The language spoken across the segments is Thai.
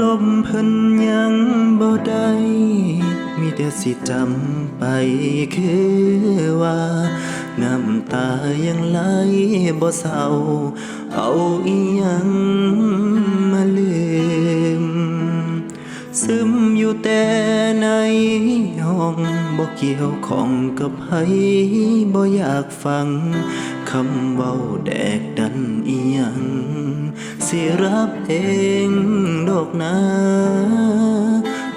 ลมเพิ่นยังบ่ได้มีแต่สิจำไปคือว่า น้ำตายังไหลบ่เศร้า เอาอีหยังมาลืม ซึมอยู่แต่ในห้องบ่เกี่ยวของกับไผบ่อยากฟัง คำเว้าแดกดันอีหยัง สิรับเองดอกนา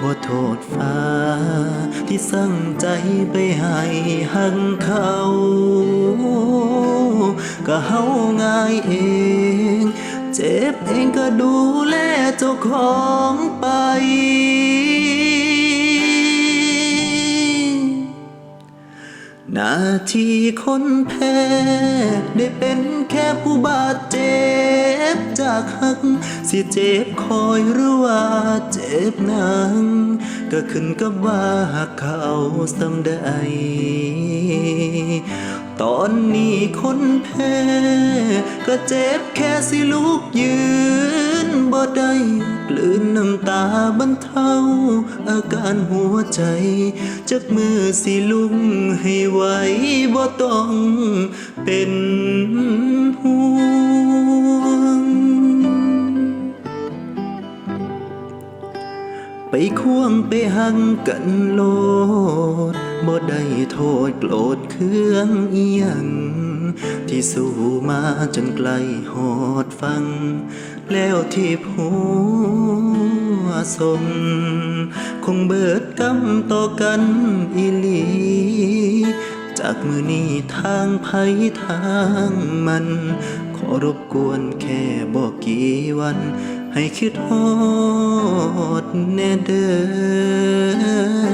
บ่โทษฟ้า ที่สั่งใจไปให้หักเขา ก็เฮาง่ายเอง เจ็บเองก็ดูแลเจ้าของไปหน้าที่คนแพ้ได้เป็นแค่ผู้บาดเจ็บ จากหัก สิเจ็บคอยหรือว่าเจ็บหนังก็ขึ้นกับว่าหักเขาสำใดตอนนี้คนแพ้ก็เจ็บแค่สิลุกยืนบ่ได้กลืนน้ำตาบรรเทาอาการหัวใจจากมือสิลุงให้ไหวบ่ต้องเป็น ไปหังกันโลดบ่ได้โทษโกรธเครื่องเอียง ที่สู้มาจนไกลหอดฟัง แล้วที่ผัวสมคงเบิดกำต่อกันอีหลีจากมือนี้ทางไผทางมัน ขอรบกวนแค่บอกกี่วัน ให้คิดฮอดแน่เด้อ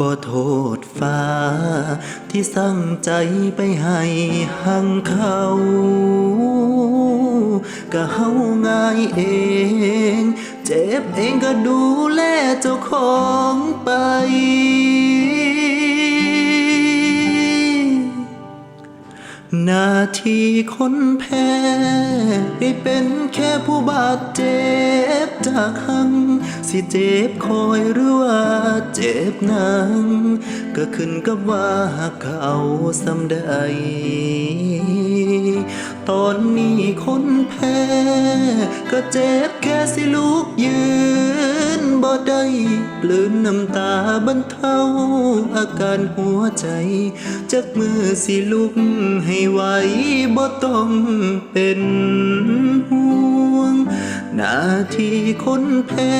บ่โทษฟ้า ที่สั่งใจไปให้หังเขาก็เฮาง่ายเอง เจ็บเองก็ดูแลเจ้าของไป หน้าที่คนแพ้ได้เป็นแค่ผู้บาดเจ็บจากหัง สิเจ็บคอยหรือว่าเจ็บนังก็ขึ้นกับว่าเขาสำใด ตอนนี้คนแพ้ ก็เจ็บแค่สิลุกยืน ได้กลืนน้ำตาบรรเทาอาการหัวใจจากมือสิลุกให้ไหวบ่ต้องเป็นห่วง หน้าที่คนแพ้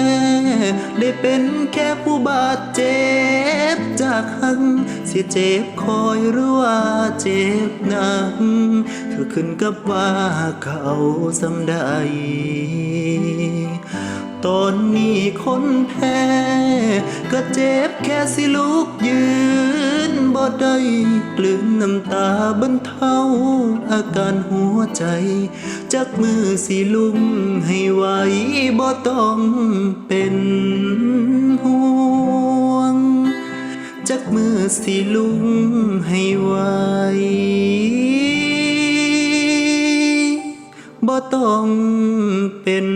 ได้เป็นแค่ผู้บาดเจ็บจากหังสิเจ็บคอยหรือว่าเจ็บหนักก็ขึ้นกับว่าเขาสำใด ตอนนี้คนแพ้ก็เจ็บแค่สิลุกยืนบ่ได้กลืนน้ำตาบรรเทาอาการหัวใจจากมือสิลุงให้ไหวบ่ต้องเป็นห่วงจากมือสิลุงให้ไหวบ่ต้องเป็น